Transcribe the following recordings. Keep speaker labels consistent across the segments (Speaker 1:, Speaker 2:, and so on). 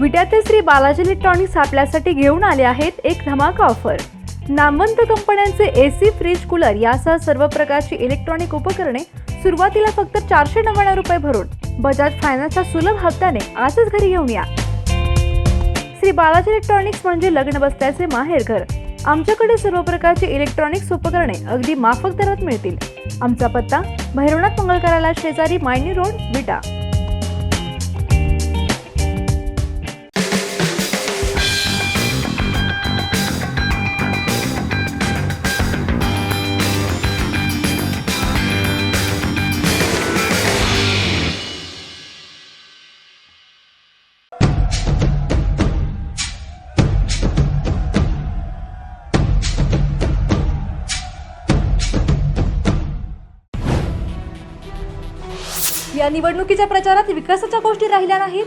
Speaker 1: विट्यातील Shri Balaji electronics आपल्यासाठी घेऊन आले आहेत एक धमाका ऑफर. नामवंत कंपन्यांचे एसी फ्रीज कूलर यासह सर्व प्रकारची इलेक्ट्रॉनिक उपकरणे सुरुवातीला फक्त चारशे नव्याण्णव रुपये भरून बजाज फायनान्सच्या सुलभ हप्त्याने आजच घरी घेऊन या. श्री बालाजी इलेक्ट्रॉनिक्स म्हणजे लग्न बसल्याचे माहेरघर आमच्याकडे सर्व प्रकारची इलेक्ट्रॉनिक्स उपकरणे अगदी माफक दरात मिळतील. आमचा पत्ता भैरवनाथ मंगल कार्यालय शेजारी मायनी रोड विटा. या निवडणुकीच्या प्रचारात विकासाच्या गोष्टी राहिल्या नाहीत?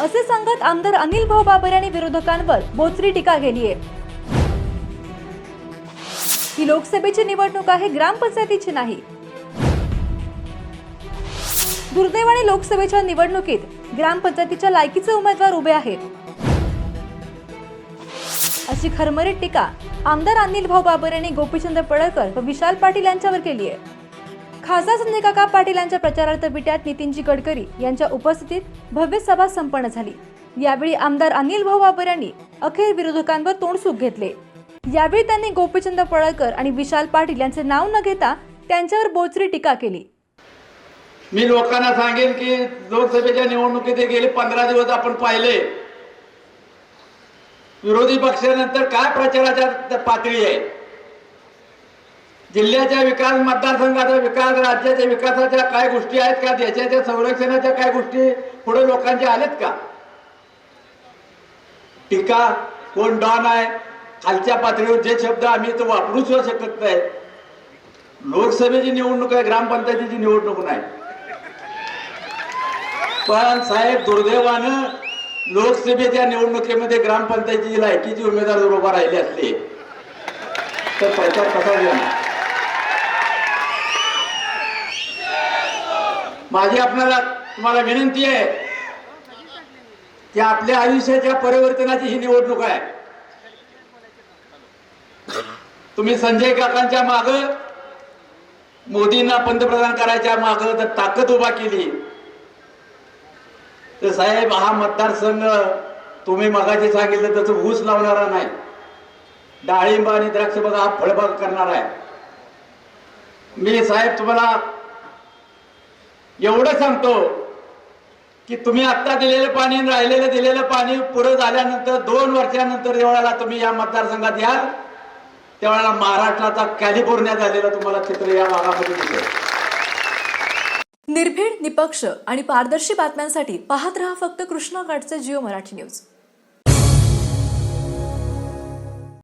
Speaker 1: असे सांगत आमदार अनिल भाऊ बाबर यांनी विरोधकांवर बोचरी टीका केली आहे. ही लोकसभेची निवडणूक आहे ग्रामपंचायतीची नाही. दुर्दैवाने लोकसभेच्या निवडणुकीत ग्रामपंचायतीच्या लायकीचे उमेदवार उभे आहेत. अशी खरमरीत टीका आमदार अनिल भाऊ बाबर यांनी गोपीचंद पडळकर व विशाल पाटील यांच्यावर केली आहे. खासदार संजय काका पाटील यांच्या प्रचारार्थ बिट्यात नितीनजी गडकरी यांच्या उपस्थितीत भव्य सभा संपन्न झाली. यावेळी आमदार अनिल भाऊ बाबर यांनी अखेर विरोधकांवर तोंडसूक घेतले. यावेळी त्यांनी गोपीचंद पळळकर आणि विशाल पाटील यांचे नाव न घेता त्यांच्यावर बोचरी टीका केली.
Speaker 2: मी लोकांना सांगेन की लोकसभेच्या निवडणुकीत गेले पंधरा दिवस आपण पाहिले. विरोधी पक्षानंतर काय प्रचाराच्या पातळी आहे? जिल्ह्याच्या विकास मतदारसंघाचा विकास राज्याच्या विकासाच्या काय गोष्टी आहेत का? देशाच्या संरक्षणाच्या काय गोष्टी पुढे लोकांच्या आल्यात का? टीका कोण डॉन आहे? खालच्या पातळीवर जे शब्द आम्ही तो वापरू सुद्धा शकत नाही. लोकसभेची निवडणूक आहे ग्रामपंचायतीची निवडणूक नाही. पण साहेब दुर्दैवानं लोकसभेच्या निवडणुकीमध्ये ग्रामपंचायतीची लायकीची उमेदवार उभा राहिले असले तर प्रचार कसा देणार माझी आपल्याला तुम्हाला विनंती आहे की आपल्या आयुष्याच्या परिवर्तनाची ही निवडणूक आहे. तुम्ही संजय काकांच्या माग मोदींना पंतप्रधान करायच्या माग तर ताकद उभा केली. तर साहेब हा मतदारसंघ तुम्ही मगाशी सांगितलं त्याचं ऊस लावणारा नाही. डाळिंब आणि द्राक्ष बघा हा फळबाग करणार आहे. मी साहेब तुम्हाला एवढं सांगतो की तुम्ही आत्ता दिलेलं पाणी आणि राहिलेलं दिलेलं पाणी पुरं झाल्यानंतर दोन वर्षानंतर जेवढ्याला तुम्ही या मतदारसंघात याल त्यावेळेला महाराष्ट्राचा कॅलिफोर्निया झालेला तुम्हाला चित्र या भागामध्ये दिसेल.
Speaker 1: निर्भीड निपक्ष आणि पारदर्शी बातम्यांसाठी पाहत रहा फक्त कृष्णाघाटचे जिओ मराठी न्यूज.